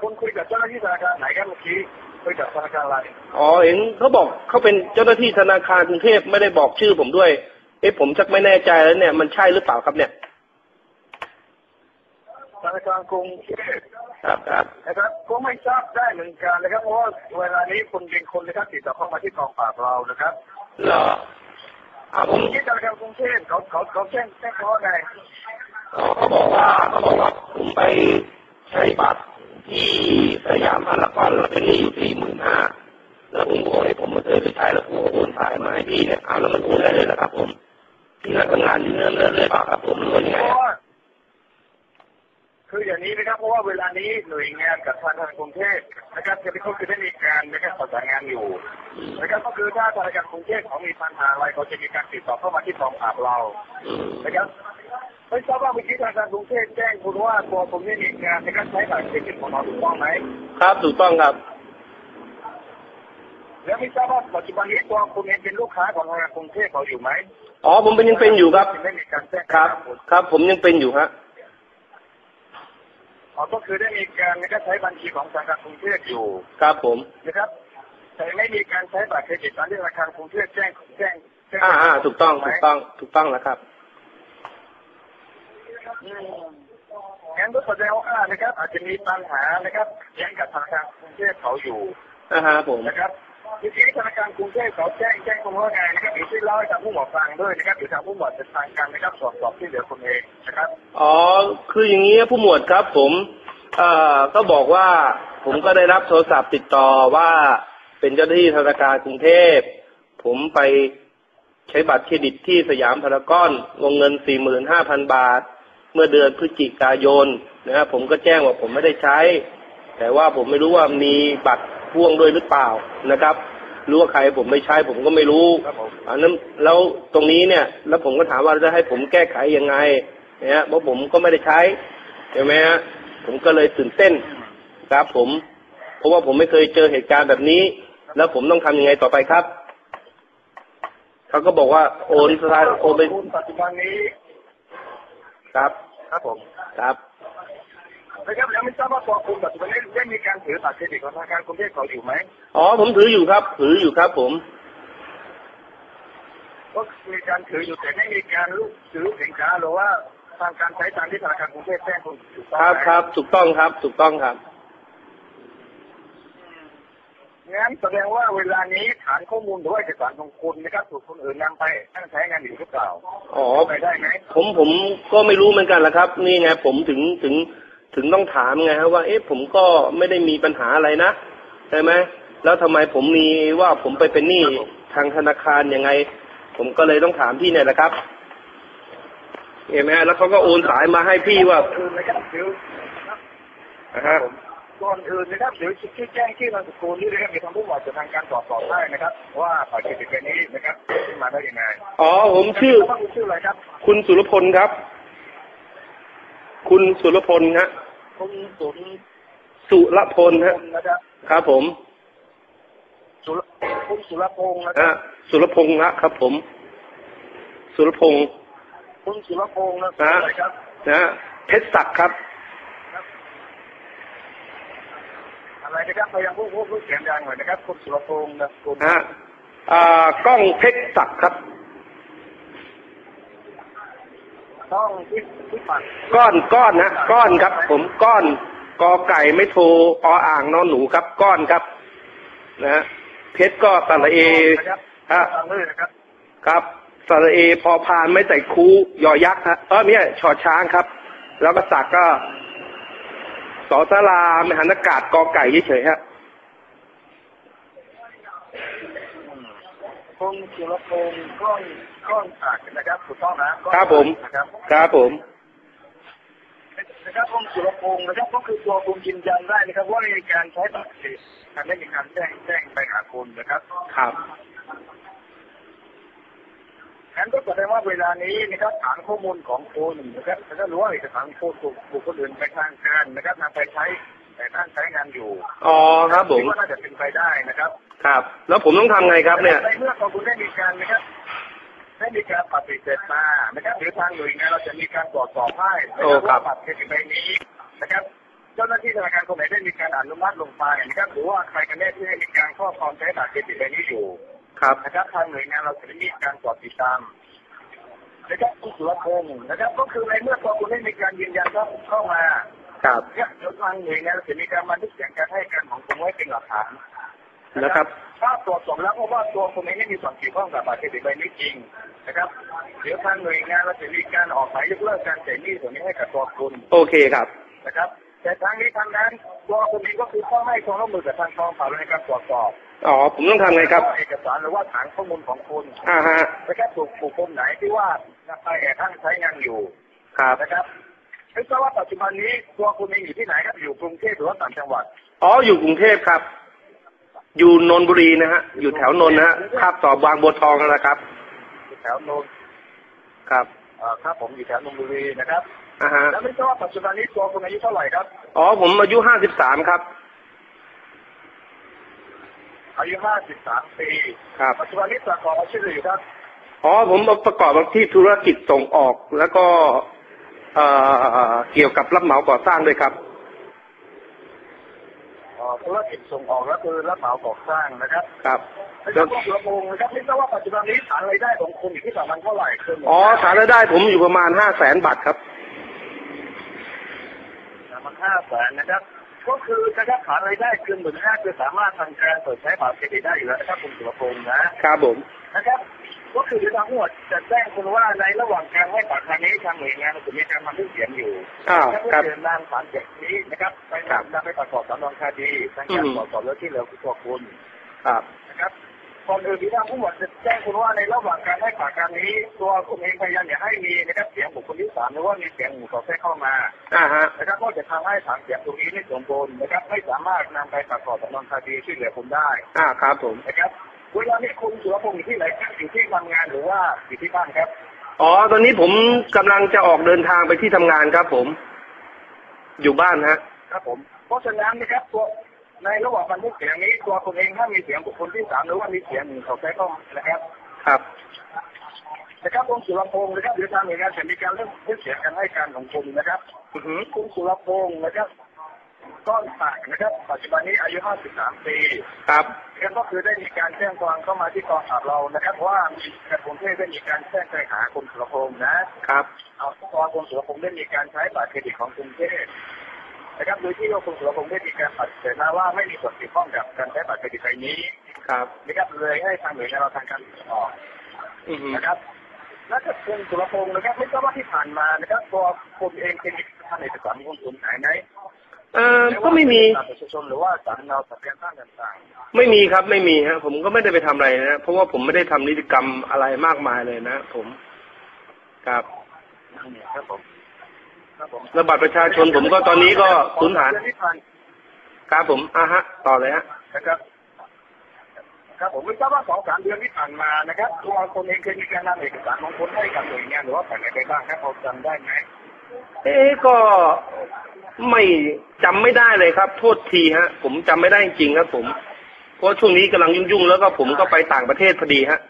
คุณคุยกับเจ้าหน้าที่ธนาคารไหนครับเมื่อกี้คุยกับธนาคารอะไรอ๋อเห็นเขาบอกเขาเป็นเจ้าหน้าที่ธนาคารกรุงเทพไม่ได้บอกชื่อผมด้วยเอ๊ะผมชักไม่แน่ใจแล้วเนี่ยมันใช่หรือเปล่าครับเนี่ยธนาคารกรุงเทพครับครับนะครับก็ไม่ทราบได้เหมือนกันนะครับเพราะว่าเวลานี้คุณเป็นคนนะครับติดต่อเข้ามาที่กองปราบเรานะครับเหรออ่าผมที่ธนาคารกรุงเทพเขาเขาเขาแจ้งแจ้งเขาว่าไงอ๋อเขาบอกว่าเขาบอกว่าผมไปใช้บัตร ที่สยามพารากอนแล้วเป็นหนี้อยู่สี่หมื่นห้าแล้วผมบอกให้ผมมาเคยไปใช้แล้วผมก็โอนถ่ายมาให้พี่เนี่ยเอาแล้วมันโอนได้เลยนะครับ ผมที่นั่นก็งานอยู่เนินเลยปล่าครับผมหรือว่ายังไงคืออย่างนี้นะครับเพราะว่าเวลานี้หน่วยงานกับทางธนาคารกรุงเทพนะครับจะเป็นเขาคือได้มีการนะครับประสานงานอยู่นะครับก็คือถ้าธนาคารกรุงเทพเขามีปัญหาอะไรเขาจะมีการติดต่อเข้ามาที่กองปราบเรานะครับ ไม่ทราบว่าเมื่อกี้ธนาคารกรุงเทพแจ้งคุณว่าตัวผมได้มีการในการใช้บัตรเครดิตของเราถูกต้องไหมครับถูกต้องครับ แล้วไม่ทราบว่าปัจจุบันนี้ตัวคุณเองเป็นลูกค้าของธนาคารกรุงเทพเขาอยู่ไหมอ๋อผมเป็นยังเป็นอยู่ครับได้มีการแจ้งครับ ครับ ผมยังเป็นอยู่ฮะอ๋อก็คือได้มีการนะครับใช้บัญชีของธนาคารกรุงเทพอยู่ ครับผมนะครับแต่ไม่มีการใช้บัตรเครดิตตามที่ธนาคารกรุงเทพแจ้งแจ้งแจ้งอ่าอ่าถูกต้องถูกต้องถูกต้องแล้วครับอืม งั้นก็แสดงว่านะครับ อาจจะมีปัญหานะครับแย้งกับธนาคารกรุงเทพเขาอยู่อ่าฮะผมนะครับทีนี้ธนาคารกรุงเทพเขาแจ้งแจ้งคุณว่าไงนะครับเดี๋ยวช่วยเล่าให้ทางผู้หมวดฟังด้วยนะครับเดี๋ยวทางผู้หมวดจะทางการนะครับสอบสอบที่เหลือคุณเองนะครับอ๋อคืออย่างนี้ผู้หมวดครับ ผมเอ่อก็บอกว่าผมก็ได้รับโทรศัพท์ติดต่อว่าเป็นเจ้าหน้าที่ธนาคารกรุงเทพ ผมไปใช้บัตรเครดิตที่สยามพารากอนวงเงิน 45,000 บาทเมื่อเดือนพฤศจิกายนนะครับผมก็แจ้งว่าผมไม่ได้ใช้ แต่ว่าผมไม่รู้ว่ามีบัตรพ่วงด้วยหรือเปล่านะครับ รู้ว่าใครผมไม่ใช้ผมก็ไม่รู้ครับผมอันนั้นแล้วตรงนี้เนี่ย แล้วผมก็ถามว่าจะให้ผมแก้ไขยังไงเนี่ยเพราะผมก็ไม่ได้ใช้ใช่ไหมฮะผมก็เลยตื่นเต้นครับ ผม เพราะว่าผมไม่เคยเจอเหตุการณ์แบบนี้ แล้วผมต้องทำยังไงต่อไปครับเขาก็บอกว่าโอนสถานโอนไปคุณปัจจุบันนี้ ครับ ครับผมครับนะครับแล้วไม่ทราบว่าตัวคุณปัจจุบันนี้ได้มีการถือบัตรเครดิตของธนาคารกรุงเทพเขาอยู่ไหมอ๋อผมถืออยู่ครับ ถืออยู่ครับ ผม ก็มีการถืออยู่แต่ไม่มีการลูกถือสินค้าหรือว่าทางการใช้ตามที่ธนาคารกรุงเทพแจ้งคุณถูกต้องครับไหม ครับ ถูกต้องครับ ถูกต้องครับ งั้นแสดงว่าเวลานี้ฐานข้อมูลหรือว่าเอกสารของคุณนะครับถูกคนอื่นนำไปตั้งใช้งานอยู่หรือเปล่าอ๋อไปได้ไหมผมผมก็ไม่รู้เหมือนกันละครับ นี่ไงผมถึงถึงถึงต้องถามไงฮะว่า เอ๊ะผมก็ไม่ได้มีปัญหาอะไรนะใช่ไหมแล้วทำไมผมมีว่าผมไปเป็นหนี้ทางธนาคารยังไง ผมก็เลยต้องถามพี่เนี่ยแหละครับเห็นไหมฮะแล้วเขาก็โอนสายมาให้พี่ว่าก่อนอื่นนะครับเดี๋ยวอ่าฮะ ก่อนอื่นนะครับเดี๋ยวชื่อแจ้งชื่อนามสกุลนี่นะครับมีทางผู้หมวดจะทางการตรวจสอบได้นะครับ ว่าบัตรเครดิตใบนี้นะครับขึ้นมาได้ยังไงอ๋อผมชื่อว่าคุณชื่ออะไรครับ คุณสุรพลครับ คุณสุรพลฮะคุณสุนสุรพลพฮะงศ์นะครับครับผม สุรคุณสุรพงศ์นะคฮะรับสุรพงษ์นะครับ ผม สุรพงษ์คุณสุรพงศ์นะฮะอะไรครับนะฮะเพชรศักดิ์ครับ อะไรนะครับพยายามพูดพูดพูดเสียงดังหน่อยนะครับคุณสุรพงศ์นะคุณฮะอ่ากล้องเพชรศักดิ์ครับต้องที่ที่ปัดก้อนก้อนนะก้อนครับ ผมก้อนกอไก่ไม่โทรออ่างนอนหนูครับ ก้อนครับ นะฮะเพชรก็สระเอนะครับฮะตามเลยนะครับครับสระเอพอพานไม่ใส่คูยอยักษ์ฮะเออไม่ใช่ชอช้างครับ แล้วก็สักก็ สอสลามหันอากาศกอไก่เฉยๆฮะคุณสุรพงศ์ก้อนก้อนสักนะครับถูกต้องนะก้อนครับผมนะครับครับผมนะครับคุณสุรพงศ์นะครับก็คือตัวคุณยืนยันได้นะครับว่ามีการใช้บัตรเครดิตการได้มีการแจ้งแจ้งไปหาคุณนะครับครับ งั้นก็แสดงว่าเวลานี้นะครับฐานข้อมูลของคุณนะครับแล้วก็รู้ว่าเอกสารผู้ถูกบุคคลอื่นไปทางการนะครับนำไปใช้แต่ท่านใช้งานอยู่อ๋อครับผมดว่าน่าจะเป็นไปได้นะครับ ครับ แล้วผมต้องทำไงครับเนี่ยในเมื่อของคุณได้มีการนะครับได้มีการปฏิเสธมานะครับหรือทางหน่วยงานเราจะมีการตรวจสอบให้นะโอ้ครับครับว่าบัตรเครดิตใบนี้นะครับเจ้าหน้าที่ธนาคารคนไหนได้มีการอนุมัติลงมานะครับหรือว่าใครกันแน่ที่ได้มีการครอบครองใช้บัตรเครดิตใบนี้อยู่ ครับนะครับทางหน่วยงานเราจะได้มีการตรวจติดตาม นะครับคุณสุรพงศ์นะครับ ก็คือในเมื่อตัวคุณได้มีการยืนยันเข้าเข้ามาครับเนี่ยเดี๋ยวทางหน่วยงานเราจะมีการบันทึกเสียงการให้การของคุณไว้เป็นหลักฐานนะครับ ถ้าตรวจสอบแล้วพบว่าตัวคุณเองไม่มีส่วนเกี่ยวข้องกับบัตรเครดิตใบนี้จริงนะครับ เดี๋ยวทางหน่วยงานเราจะมีการออกหมายยกเลิกการจ่ายหนี้ส่วนนี้ให้กับตัวคุณโอเคครับนะครับ แต่ทางนี้ทางนั้นตัวคุณเองก็คือต้องให้ความร่วมมือกับทางกองปราบในการตรวจสอบอ๋อผมต้องทำไงครับว่าเอกสารหรือว่าฐานข้อมูลของคุณอ่าฮะนะครับถูกบุคคลไหนที่ว่า ไปแอบอ้างใช้งานอยู่ครับนะครับไม่ทราบว่าปัจจุบันนี้ตัวคุณเองอยู่ที่ไหนครับอยู่กรุงเทพหรือว่าต่างจังหวัดอ๋ออยู่กรุงเทพครับ อยู่นนทบุรีนะฮะ อยู่แถวนนท์นะฮะคาบต่อบางบัวทองนะครับอยู่แถวนนท์ครับเอ่อครับผมอยู่แถวนนทบุรีนะครับอ่าฮะแล้วไม่ทราบว่าปัจจุบันนี้ตัวคุณอายุเท่าไหร่ครับอ๋อผมอายุห้าสิบสามครับอายุ53ปีครับปัจจุบันนี้ประกอบอาชีพอะไรอยู่ครับ อ๋อผมประกอบอาชีพธุรกิจส่งออก แล้วก็เอ่อเกี่ยวกับรับเหมาก่อสร้างด้วยครับเอ่อธุรกิจส่งออกและคือรับเหมาก่อสร้างนะครับ ครับไม่ทราบว่าคุณพงศ์นะครับไม่ทราบว่าปัจจุบันนี้ฐานรายได้ของคุณอยู่ที่ประมาณเท่าไหร่คืออ๋อฐานรายได้ผมอยู่ประมาณห้าแสนบาทครับประมาณห้าแสนนะครับก็คือนะครับฐานรายได้คือหมื่นห้าคือสามารถทำการเปิดใช้บัตรเครดิตได้อยู่แล้วนะครับคุณสุรพงศ์นะครับผมนะครับ ก็คือทางหมวดจะแจ้งคุณว่าในระหว่างการให้ปากคำนี้ทางหน่วยงานจะมีการบันทึกเสียงอยู่อ้าวถ้าผู้ครับเดินทางสารเจ็ดนี้นะครับไปครับนำไปประกอบสำนวนคดีทางการอืมตรวจสอบแล้วที่เหลือคือตัวคุณครับนะครับก่อนอื่นที่ทางผู้หมวดจะแจ้งคุณว่าในระหว่างการให้ปากคำนี้ ตัวคุณเองพยายามอย่าให้มีนะครับเสียงบุคคลที่สามหรือว่ามีเสียงหมู่ต่อแทรกเข้ามาอ่าฮะนะครับก็จะทำให้ฐานเสียงตรงนี้ไม่สมบูรณ์นะครับไม่สามารถนำไปประกอบสำนวนคดีช่วยเหลือคุณได้อ่าครับผมนะครับ เวลานี้คุณสุรพงศ์อยู่ที่ไหนครับอยู่ที่ทำงานหรือว่าอยู่ที่บ้านครับ อ๋อ ตอนนี้ผมกำลังจะออกเดินทางไปที่ทำงานครับ ผม อยู่บ้านฮะ ครับผม เพราะฉะนั้นนะครับตัวในระหว่างบันทึกเสียงนี้ตัวคุณเองถ้ามีเสียงบุคคลที่สามหรือว่ามีเสียงหนึ่งเขาใช้ก็นะครับ ครับนะครับคุณสุรพงศ์นะครับเดี๋ยวทางหน่วยงานจะมีการเรื่องเสียงการให้การของคุณนะครับอือฮึคุณสุรพงศ์นะครับ ก้อนปากนะครับ ปัจจุบันนี้อายุ 53 ปีครับแล้วก็คือได้มีการแจ้งความเข้ามาที่กองปราบเรานะครับ ว่ามีกรุงเทพได้มีการแจ้งไปหาคุณสุรพงศ์นะครับ เอาตอนคุณสุรพงศ์ได้มีการใช้บัตรเครดิตของกรุงเทพนะครับโดยที่ว่าคุณสุรพงศ์ได้มีการปฏิเสธมาว่าไม่มีส่วนเกี่ยวข้องกับการใช้บัตรเครดิตใบนี้ครับนะครับเลยให้ทางหน่วยงานเราทางการติดต่ออือฮึนะครับและก็คุณสุรพงศ์นะครับไม่ทราบว่าที่ผ่านมานะครับตัวคุณเองเป็นท่านเอกสารของคุณหายไหมเอ่อ ก็ไม่มีบัตรประชาชนหรือว่าสารเราทะเบียนบ้านต่างไม่มีครับไม่มีฮะ ผมก็ไม่ได้ไปทำอะไรนะเพราะว่าผมไม่ได้ทำนิติกรรมอะไรมากมายเลยนะผมครับๆนี่ครับผมครับผมแล้วบัตรประชาชนผมก็ตอนนี้ก็สูญหายเดือนที่ผ่านครับผมอ่าฮะ ต่อเลยฮะนะครับครับผมไม่ทราบว่าสองสามเดือนที่ผ่านมานะครับตัวคนเองเคยมีการนำเอกสารของคนให้กับหน่วยงานหรือว่าแผนไหนไปบ้างครับพอจำได้ไหมเอ๊ะก็ ไม่จำไม่ได้เลยครับ โทษทีฮะ ผมจำไม่ได้จริงครับผม เพราะช่วงนี้กำลังยุ่งๆ แล้วก็ผมก็ไปต่างประเทศพอดีฮะ